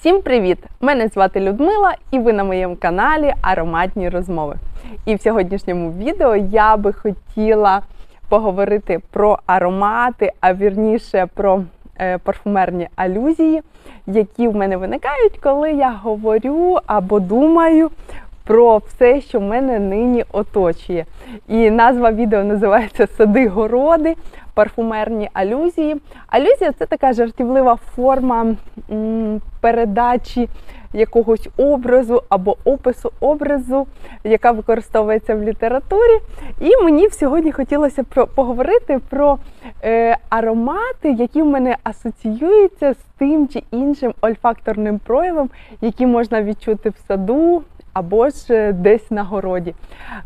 Всім привіт! Мене звати Людмила, і ви на моєму каналі Ароматні розмови. І в сьогоднішньому відео я би хотіла поговорити про аромати, а вірніше про е, парфумерні алюзії, які в мене виникають, коли я говорю або думаю про все, що мене нині оточує. І назва відео називається Сади-городи, парфумерні алюзії. Алюзія це така жартівлива форма передачі якогось образу або опису образу, яка використовується в літературі. І мені сьогодні хотілося про, поговорити про е, аромати, які в мене асоціюються з тим чи іншим ольфакторним проявом, які можна відчути в саду. Або ж десь на городі.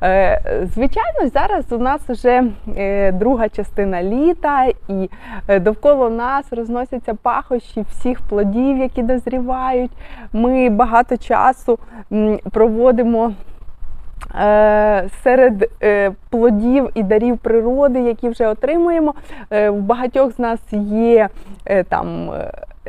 Е, Звичайно, зараз у нас вже е, друга частина літа, і е, довкола нас розносяться пахощі всіх плодів, які дозрівають. Ми багато часу проводимо. Серед плодів і дарів природи, які вже отримуємо, в багатьох з нас є там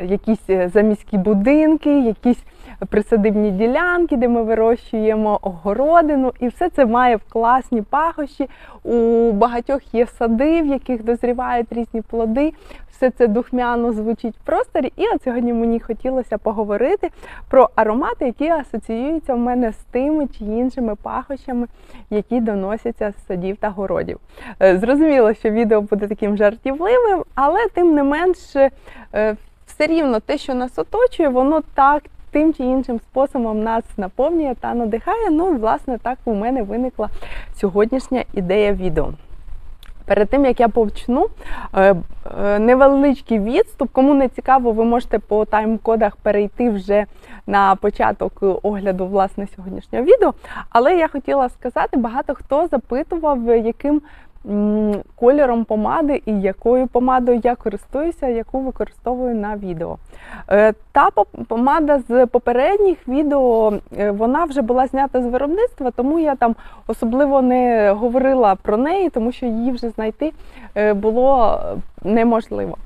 якісь заміські будинки, якісь присадибні ділянки, де ми вирощуємо огородину, і все це має в класні пахощі. У багатьох є сади, в яких дозрівають різні плоди. Все це духмяно звучить в просторі. І от сьогодні мені хотілося поговорити про аромати, які асоціюються в мене з тими чи іншими пахощами, які доносяться з садів та городів. Е, Зрозуміло, що відео буде таким жартівливим, але тим не менше, е, все рівно те, що нас оточує, воно так тим чи іншим способом нас наповнює та надихає. Ну, власне, так у мене виникла сьогоднішня ідея відео. Перед тим як я почну, е, е, невеличкий відступ. Кому не цікаво, ви можете по тайм-кодах перейти вже на початок огляду власне сьогоднішнього відео. Але я хотіла сказати, багато хто запитував, яким кольором помади і якою помадою я користуюся, яку використовую на відео. Е, Та помада з попередніх відео е, вона вже була знята з виробництва, тому я там особливо не говорила про неї, тому що її вже знайти е, було неможливо.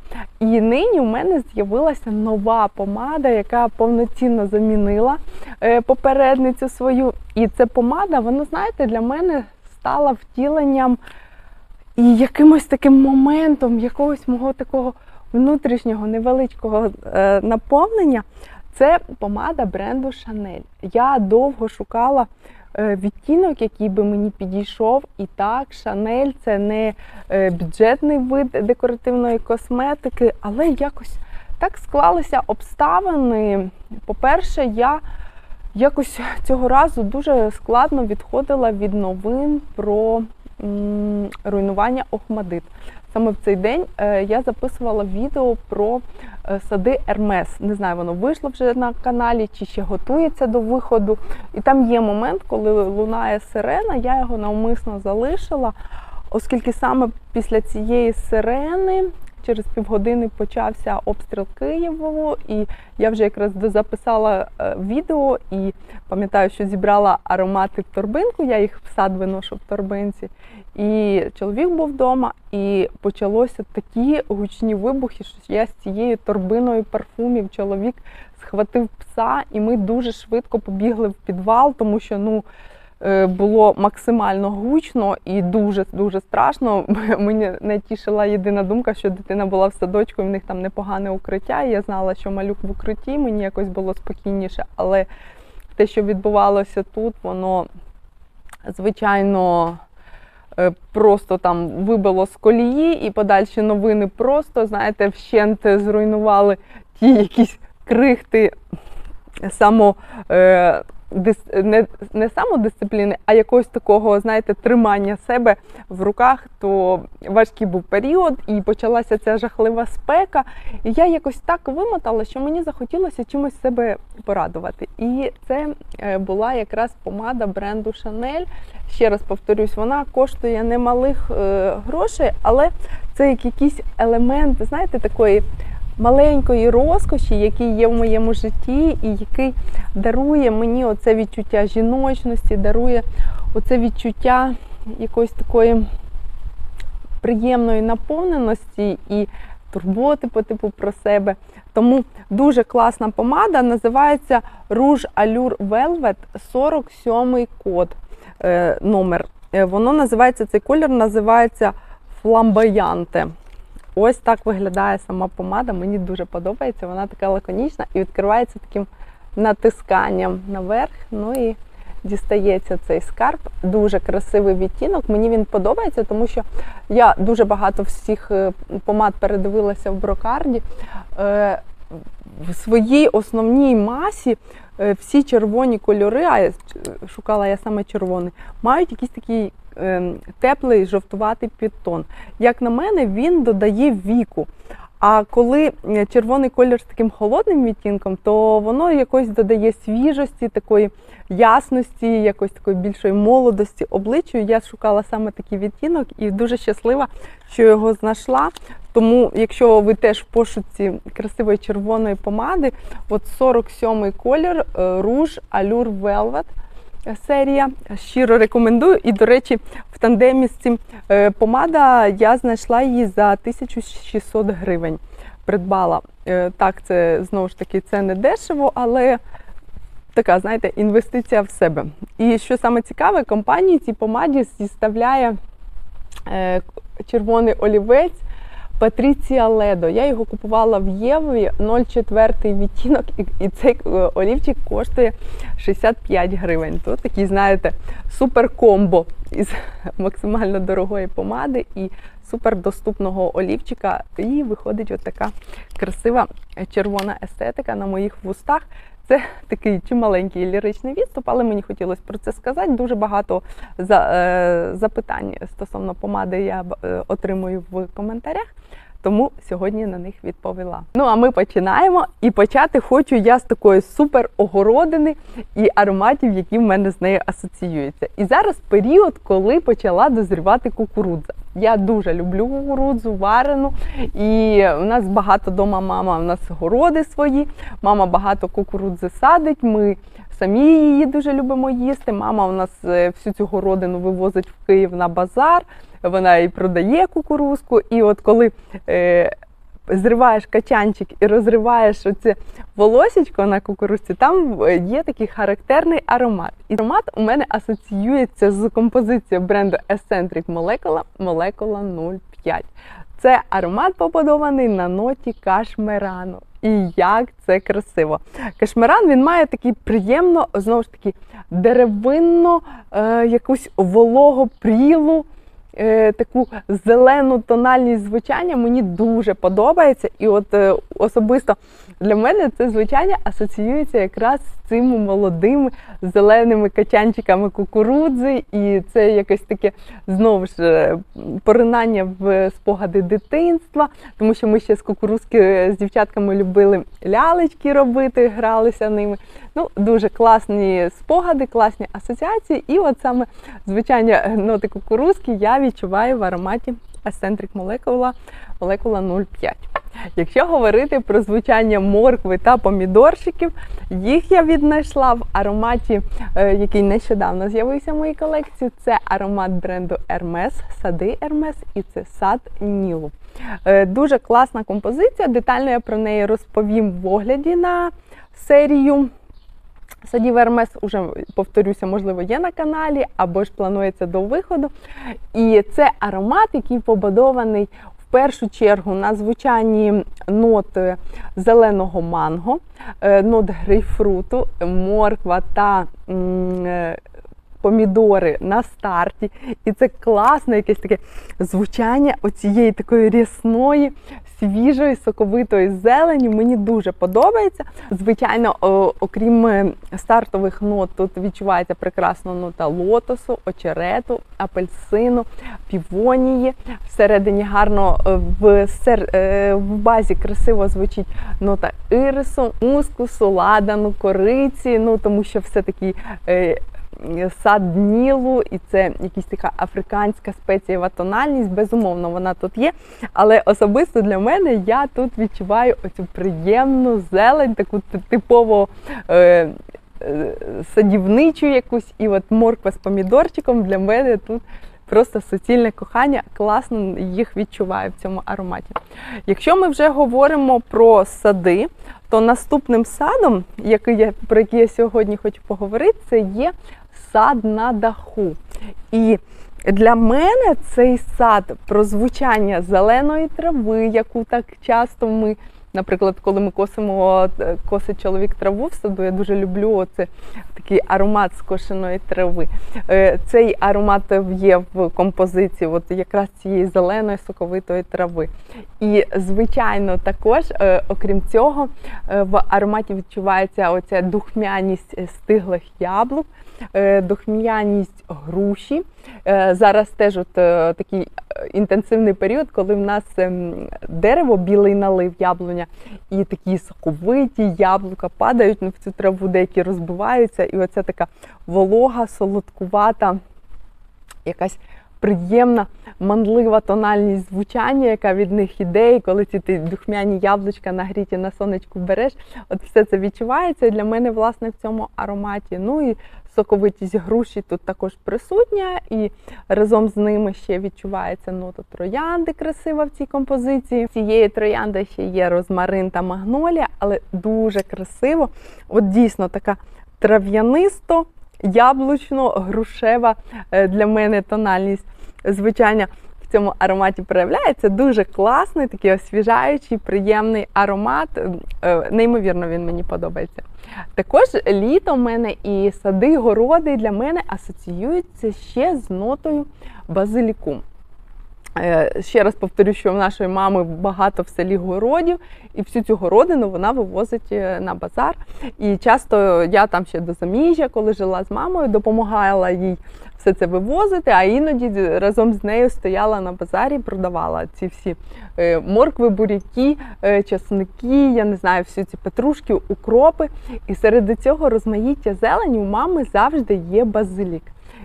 І нині у мене з'явилася нова помада, яка повноцінно замінила попередницю свою. І ця помада, вона, знаєте, для мене стала втіленням і якимось таким моментом якогось мого такого внутрішнього невеличкого е, наповнення. Це помада бренду Chanel. Я довго шукала е, відтінок, який би мені підійшов. І так, Chanel це не е, бюджетний вид декоративної косметики, але якось так склалися обставини. По-перше, я якось цього разу дуже складно відходила від новин про руйнування Охмадит. Саме в цей день е, я записувала відео про е, сади Ермес. Не знаю, воно вийшло вже на каналі чи ще готується до виходу. І там є момент, коли лунає сирена, я його навмисно залишила, оскільки саме після цієї сирени. Через півгодини почався обстріл Києву, і я вже якраз дозаписала е, відео і пам'ятаю, що зібрала аромати в торбинку. Я їх в сад виношу в торбинці. І чоловік був вдома, і почалося такі гучні вибухи, що я з цією торбиною парфумів чоловік схватив пса, і ми дуже швидко побігли в підвал, тому що ну. Е, Було максимально гучно і дуже дуже страшно. Мені не тішила єдина думка, що дитина була в садочку, і в них там непогане укриття. Я знала, що малюк в укритті, мені якось було спокійніше. Але те, що відбувалося тут, воно звичайно е, просто там вибило з колії, і подальші новини просто, знаєте, вщент зруйнували ті якісь крихти само. е, Не, не самодисципліни, а якогось такого, знаєте, тримання себе в руках, то важкий був період, і почалася ця жахлива спека. І я якось так вимотала, що мені захотілося чимось себе порадувати. І це е, була якраз помада бренду Chanel. Ще раз повторюсь, вона коштує немалих е, грошей, але це як якийсь елемент, знаєте, такої маленької розкоші, який є в моєму житті, і який дарує мені оце відчуття жіночності, дарує оце відчуття якоїсь такої приємної наповненості і турботи по типу про себе. Тому дуже класна помада, називається Rouge Allure Velvet 47 код е, номер. Е, Воно називається, цей колір називається Фламбоянте. Ось так виглядає сама помада. Мені дуже подобається. Вона така лаконічна і відкривається таким натисканням наверх. Ну і дістається цей скарб. Дуже красивий відтінок. Мені він подобається, тому що я дуже багато всіх е, помад передивилася в брокарді. Е, В своїй основній масі е, всі червоні кольори, а шукала я саме червоний, мають якийсь такий теплий жовтуватий підтон. Як на мене, він додає віку. А коли е, червоний колір з таким холодним відтінком, то воно якось додає свіжості, такої ясності, якось такої більшої молодості обличчю. Я шукала саме такий відтінок і дуже щаслива, що його знайшла. Тому, якщо ви теж в пошуці красивої червоної помади, от 47-й колір е, Rouge Allure Velvet серія. Щиро рекомендую. І, до речі, в тандемі з цим е, помада я знайшла її за 1600 гривень. Придбала. Е, Так, це знову ж таки це не дешево, але така, знаєте, інвестиція в себе. І що саме цікаве, компанії цій помаді зіставляє е, червоний олівець. Патріція Ледо. Я його купувала в Єві 0,4 відтінок, і, цей е, олівчик коштує 65 гривень. Тут такий, знаєте, супер комбо із максимально дорогої помади і супер доступного олівчика. І виходить от така красива червона естетика на моїх вустах. Це такий чималенький ліричний відступ, але мені хотілося про це сказати. Дуже багато е, запитань стосовно помади я е, отримую в коментарях. Тому сьогодні на них відповіла. Ну а ми починаємо. І почати хочу я з такої супер огородини і ароматів, які в мене з нею асоціюються. І зараз період, коли почала дозрівати кукурудза. Я дуже люблю кукурудзу, варену. І у нас багато дома мама, у нас городи свої. Мама багато кукурудзи садить. Ми самі її дуже любимо їсти. Мама у нас е, всю цю городину вивозить в Київ на базар. Вона і продає кукурузку. І от коли е, зриваєш качанчик і розриваєш оце волосічко на кукурузці, там е, є такий характерний аромат. І аромат у мене асоціюється з композицією бренду Eccentric Molecula Molecula 05. Це аромат побудований на ноті кашмерану. І як це красиво. Кашмеран він має такий приємно, знову ж таки, деревинно, е, якусь вологопрілу, е, таку зелену тональність звучання. Мені дуже подобається. І от е, особисто для мене це звучання асоціюється якраз з цими молодими зеленими качанчиками кукурудзи. І це якесь таке знову ж е, поринання в спогади дитинства, тому що ми ще з кукурузки з дівчатками любили лялечки робити, гралися ними. Ну, дуже класні спогади, класні асоціації. І от саме звичайно ноти кукурузки я відчуваю в ароматі Ascentric Molecula Molecula 05. Якщо говорити про звучання моркви та помідорчиків, їх я віднайшла в ароматі, е, який нещодавно з'явився в моїй колекції. Це аромат бренду Hermes, сади Hermes і це сад Нілу. Е, Дуже класна композиція. Детально я про неї розповім в огляді на серію. Садів Ермес, уже повторюся, можливо, є на каналі, або ж планується до виходу. І це аромат, який побудований в першу чергу на звучанні нот зеленого манго, е, нот грейпфруту, морква та е, помідори на старті. І це класне якесь таке звучання оцієї такої рясної, свіжої, соковитої зелені. Мені дуже подобається. Звичайно, окрім е, стартових нот, тут відчувається прекрасна нота лотосу, очерету, апельсину, півонії. Всередині гарно е, в, сер... е, в базі красиво звучить нота ірису, мускусу, ладану, кориці. Ну тому що все-таки е, сад Нілу, і це якась така африканська спецієва тональність. Безумовно, вона тут є. Але особисто для мене я тут відчуваю оцю приємну зелень, таку типово. Е, Садівничу якусь, і от морква з помідорчиком для мене тут просто суцільне кохання, класно їх відчуваю в цьому ароматі. Якщо ми вже говоримо про сади, то наступним садом, який я, про який я сьогодні хочу поговорити, це є сад на даху. І для мене цей сад про звучання зеленої трави, яку так часто ми, наприклад, коли ми косимо, е, косить чоловік траву в саду, я дуже люблю оце такий аромат скошеної трави. Е, Цей аромат є в композиції, от якраз цієї зеленої соковитої трави. І, звичайно, також, е, окрім цього, в ароматі відчувається оця духмяність стиглих яблук, е, духмяність груші. Е, Зараз теж от е, такий інтенсивний період, коли в нас ем, дерево, білий налив яблуня, і такі соковиті яблука падають в цю траву, деякі розбиваються, і оця така волога, солодкувата, якась приємна, манлива тональність звучання, яка від них іде, і коли ці ти духмяні яблучка нагріті на сонечку береш, от все це відчувається і для мене, власне, в цьому ароматі. Ну і соковитість груші тут також присутня, і разом з ними ще відчувається нота троянди красива в цій композиції. Цієї троянди ще є розмарин та магнолія, але дуже красиво. От дійсно така трав'янисто, яблучно-грушева е, для мене тональність звичайно в цьому ароматі проявляється. Дуже класний, такий освіжаючий, приємний аромат. Е, Неймовірно, він мені подобається. Також літо в мене і сади, городи для мене асоціюються ще з нотою базиліку. Е, Ще раз повторю, що в нашої мами багато в селі городів, і всю цю городину вона вивозить е, на базар. І часто я там ще до заміжжя, коли жила з мамою, допомагала їй все це вивозити, а іноді разом з нею стояла на базарі, продавала ці всі е, моркви, буряки, е, часники, я не знаю, всі ці петрушки, укропи. І серед цього розмаїття зелені у мами завжди є базилік.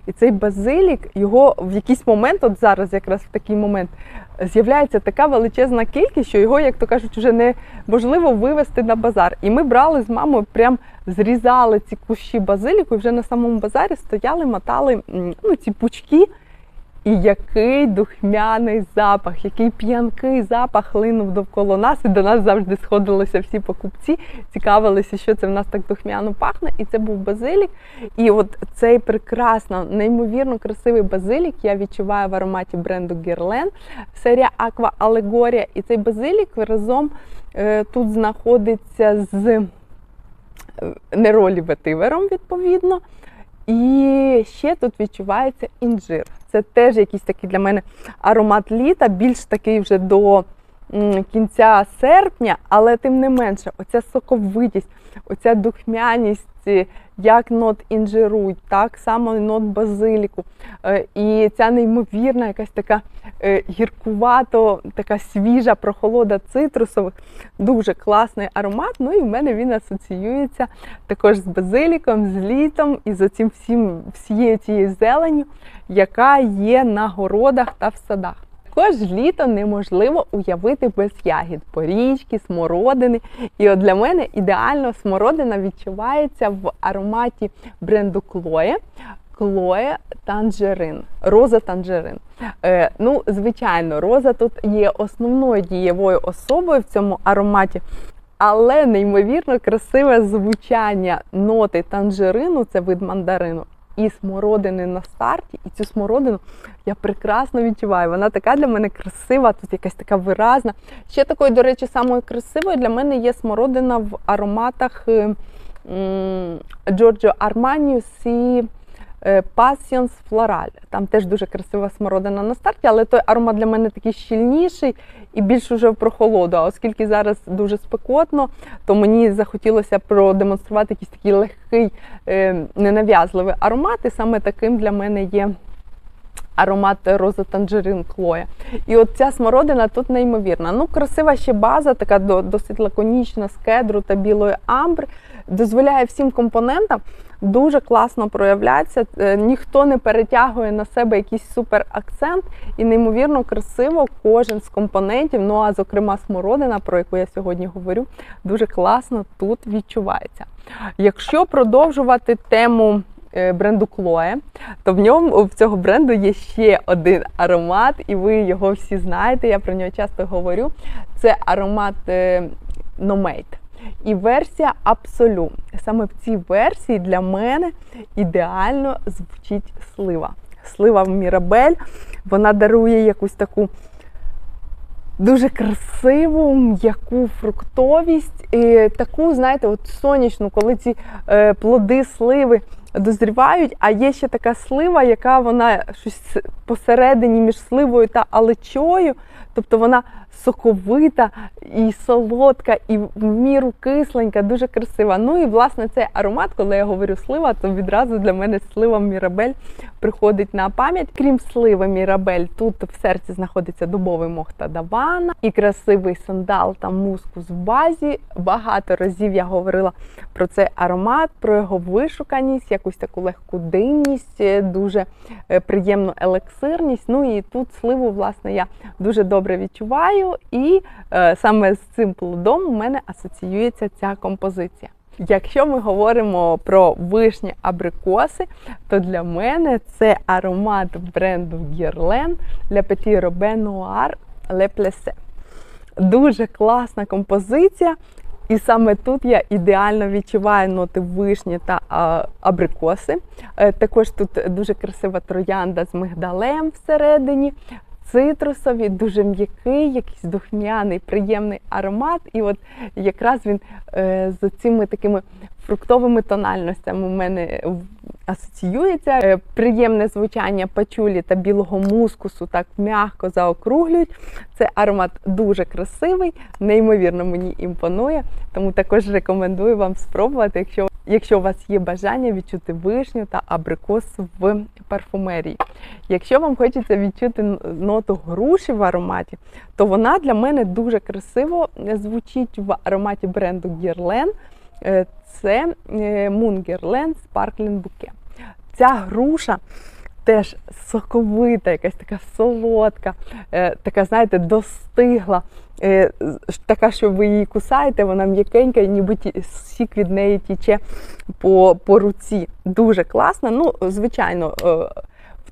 І цей базилік, його в якийсь момент, от зараз, якраз в такий момент, з'являється така величезна кількість, що його, як то кажуть, вже неможливо вивезти на базар. І ми брали з мамою, прям зрізали ці кущі базиліку, і вже на самому базарі стояли, мотали ну, ці пучки. І який духмяний запах, який п'янкий запах линув довкола нас, і до нас завжди сходилися всі покупці, цікавилися, що це в нас так духмяно пахне. І це був базилік. І от цей прекрасно, неймовірно красивий базилік я відчуваю в ароматі бренду Guerlain, серія Aqua Allegoria. І цей базилік разом е, тут знаходиться з е, неролі ветивером, відповідно. І ще тут відчувається інжир. Це теж якийсь такий для мене аромат літа, більш такий вже до кінця серпня, але тим не менше, оця соковитість, оця духмяність, е, як нот інжиру, так само нот базиліку. Е, І ця неймовірна якась така е, гіркувато, така свіжа прохолода цитрусових, дуже класний аромат. Ну і в мене він асоціюється також з базиліком, з літом і з оцим всім, всією цією зеленю, яка є на городах та в садах. Також літо неможливо уявити без ягід, порічки, смородини. І от для мене ідеально смородина відчувається в ароматі бренду Клоє. Клоє танжерин, роза танжерин. Е, ну, звичайно, роза тут є основною дієвою особою в цьому ароматі, але неймовірно красиве звучання ноти танжерину, це вид мандарину, і смородини на старті. І цю смородину я прекрасно відчуваю. Вона така для мене красива, тут якась така виразна. Ще такою, до речі, самою красивою для мене є смородина в ароматах Джорджо м, Giorgio Armani Сі Passions Floral. Там теж дуже красива смородина на старті, але той аромат для мене такий щільніший і більш уже в прохолоду. А оскільки зараз дуже спекотно, то мені захотілося продемонструвати якийсь такий легкий, е, ненав'язливий аромат. І саме таким для мене є аромат роза танжерин Клоя. І от ця смородина тут неймовірна. Ну, красива ще база, така досить лаконічна з кедру та білої амбри. Дозволяє всім компонентам дуже класно проявлятися. Е, Ніхто не перетягує на себе якийсь супер акцент, і неймовірно красиво кожен з компонентів, ну а зокрема смородина, про яку я сьогодні говорю, дуже класно тут відчувається. Якщо продовжувати тему бренду Chloe, то в ньому в цього бренду є ще один аромат, і ви його всі знаєте. Я про нього часто говорю. Це аромат е, Nomade. І версія Absolu. Саме в цій версії для мене ідеально звучить слива. Слива в Мірабель. Вона дарує якусь таку дуже красиву, м'яку фруктовість, і таку, знаєте, от сонячну, коли ці е, плоди сливи дозрівають, а є ще така слива, яка вона щось посередині між сливою та алечою, тобто вона соковита і солодка, і в міру кисленька, дуже красива. Ну і власне цей аромат, коли я говорю слива, то відразу для мене слива Мірабель приходить на пам'ять. Крім сливи Мірабель, тут в серці знаходиться дубовий мох давана і красивий сандал та мускус в базі. Багато разів я говорила про цей аромат, про його вишуканість, якусь таку легку димність, е, дуже е, приємну елексирність. Ну і тут сливу, власне, я дуже добре відчуваю, і е, саме з цим плодом у мене асоціюється ця композиція. Якщо ми говоримо про вишні абрикоси, то для мене це аромат бренду Guerlain Le Petit Robin Noir Le Plessé. Дуже класна композиція. І саме тут я ідеально відчуваю ноти вишні та абрикоси. Е, також тут дуже красива троянда з мигдалем всередині, цитрусові, дуже м'який, якийсь духмяний, приємний аромат. І от якраз він е, з цими такими фруктовими тональностями у мене асоціюється. Е, приємне звучання пачулі та білого мускусу так м'яко заокруглюють. Це аромат дуже красивий, неймовірно мені імпонує. Тому також рекомендую вам спробувати, якщо якщо у вас є бажання відчути вишню та абрикос в парфумерії. Якщо вам хочеться відчути ноту груші в ароматі, то вона для мене дуже красиво звучить в ароматі бренду Guerlain. Е, це Moon Sparkling Bouquet. Ця груша теж соковита, якась така солодка, е, така, знаєте, достигла, е, така, що ви її кусаєте, вона м'якенька, і ніби сік від неї тіче по, по руці. Дуже класна. Ну, звичайно.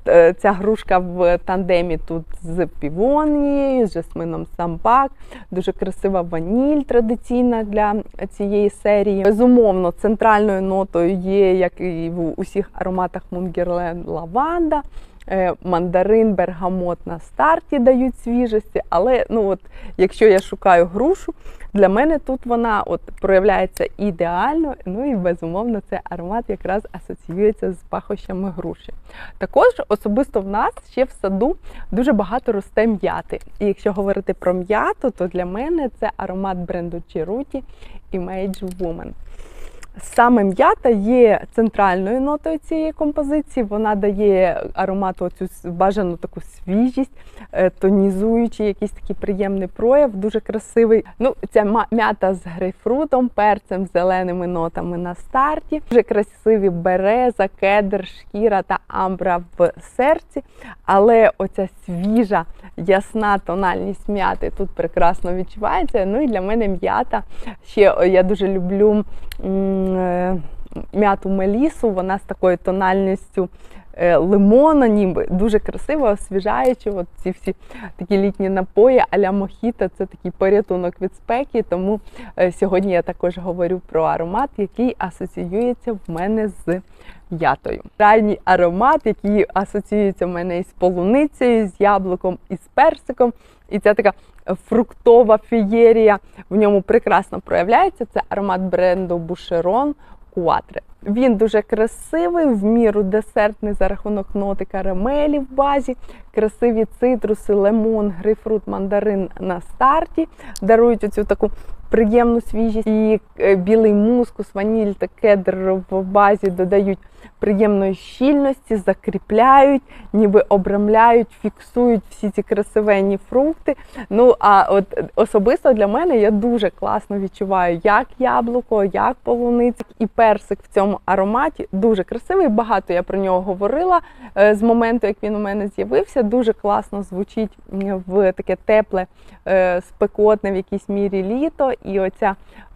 Е, ця грушка в тандемі тут з півонією, з жасмином самбак, дуже красива ваніль традиційна для цієї серії. Безумовно, центральною нотою є, як і в усіх ароматах Мунгерлен лаванда. Е, мандарин, бергамот на старті дають свіжості, але ну от, якщо я шукаю грушу, для мене тут вона от проявляється ідеально, ну і безумовно цей аромат якраз асоціюється з пахощами груші. Також особисто в нас ще в саду дуже багато росте м'яти. І якщо говорити про м'яту, то для мене це аромат бренду Chiruti Image Woman. Саме м'ята є центральною нотою цієї композиції. Вона дає аромату цю бажану таку свіжість, е, тонізуючий, якийсь такий приємний прояв, дуже красивий. Ну, Ця м'ята з грейпфрутом, перцем, зеленими нотами на старті. Дуже красиві береза, кедр, шкіра та амбра в серці. Але оця свіжа, ясна тональність м'яти тут прекрасно відчувається. Ну і для мене м'ята ще я дуже люблю. Е, м'яту мелісу, вона з такою тональністю е, лимона, ніби дуже красиво, освіжаючи. От ці всі такі літні напої, аля мохіта це такий порятунок від спеки. Тому е, сьогодні я також говорю про аромат, який асоціюється в мене з м'ятою. Ранній аромат, який асоціюється в мене із полуницею, з яблуком і з персиком. І ця така фруктова фієрія в ньому прекрасно проявляється. Це аромат бренду Boucheron Quatre. Він дуже красивий, в міру десертний за рахунок ноти карамелі в базі, красиві цитруси, лимон, грейпфрут, мандарин на старті. Дарують оцю таку приємну свіжість. І е, білий мускус, ваніль та кедр в базі додають приємної щільності, закріпляють, ніби обрамляють, фіксують всі ці красивенні фрукти. Ну, а от особисто для мене я дуже класно відчуваю як яблуко, як полуниця і персик в цьому ароматі. Дуже красивий, багато я про нього говорила е, з моменту, як він у мене з'явився. Дуже класно звучить в таке тепле, е, спекотне в якійсь мірі літо. І оця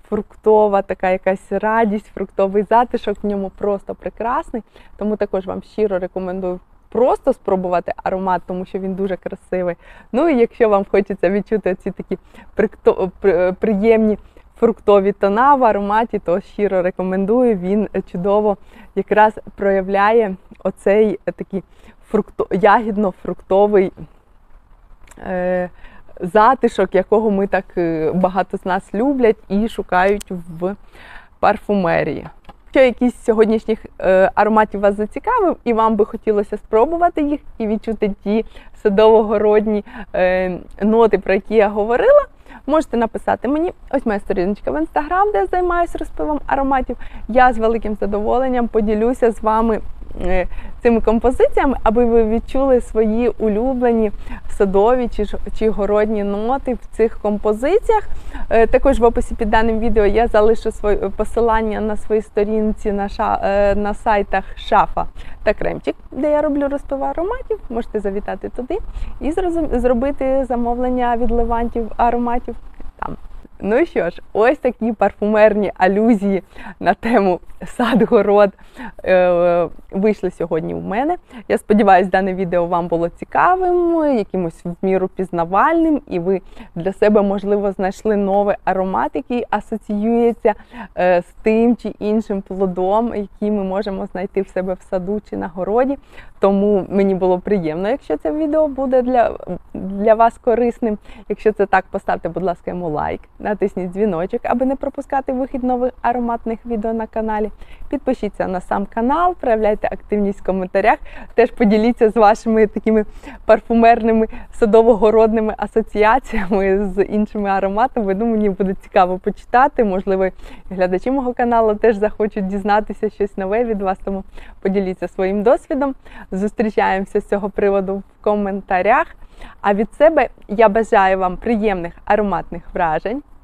фруктова така якась радість, фруктовий затишок в ньому просто прекрасний. Тому також вам щиро рекомендую просто спробувати аромат, тому що він дуже красивий. Ну і якщо вам хочеться відчути ці такі приємні фруктові тона в ароматі, то щиро рекомендую. Він чудово якраз проявляє оцей такий фрукто, ягідно-фруктовий е, затишок, якого ми так е, багато з нас люблять і шукають в парфумерії. Якщо якийсь з сьогоднішніх е, ароматів вас зацікавив, і вам би хотілося спробувати їх і відчути ті садово-городні е, ноти, про які я говорила, можете написати мені. Ось моя сторіночка в інстаграм, де я займаюся розпивом ароматів. Я з великим задоволенням поділюся з вами цими композиціями, аби ви відчули свої улюблені садові чи, чи городні ноти в цих композиціях. Е, Також в описі під даним відео я залишу своє посилання на своїй сторінці на, ша, е, на сайтах Шафа та Кремчик, де я роблю розпив ароматів. Можете завітати туди і зробити замовлення від левантів ароматів там. Ну що ж, ось такі парфумерні алюзії на тему сад-город е, вийшли сьогодні у мене. Я сподіваюся, дане відео вам було цікавим, якимось в міру пізнавальним, і ви для себе, можливо, знайшли новий аромат, який асоціюється е, з тим чи іншим плодом, який ми можемо знайти в себе в саду чи на городі. Тому мені було приємно, якщо це відео буде для, для вас корисним. Якщо це так, поставте, будь ласка, йому лайк, натисніть дзвіночок, аби не пропускати вихід нових ароматних відео на каналі. Підпишіться на сам канал, проявляйте активність в коментарях. Теж поділіться з вашими такими парфумерними садово-городними асоціаціями з іншими ароматами. Ну, мені буде цікаво почитати. Можливо, глядачі мого каналу теж захочуть дізнатися щось нове від вас. Тому поділіться своїм досвідом. Зустрічаємося з цього приводу в коментарях. А від себе я бажаю вам приємних ароматних вражень,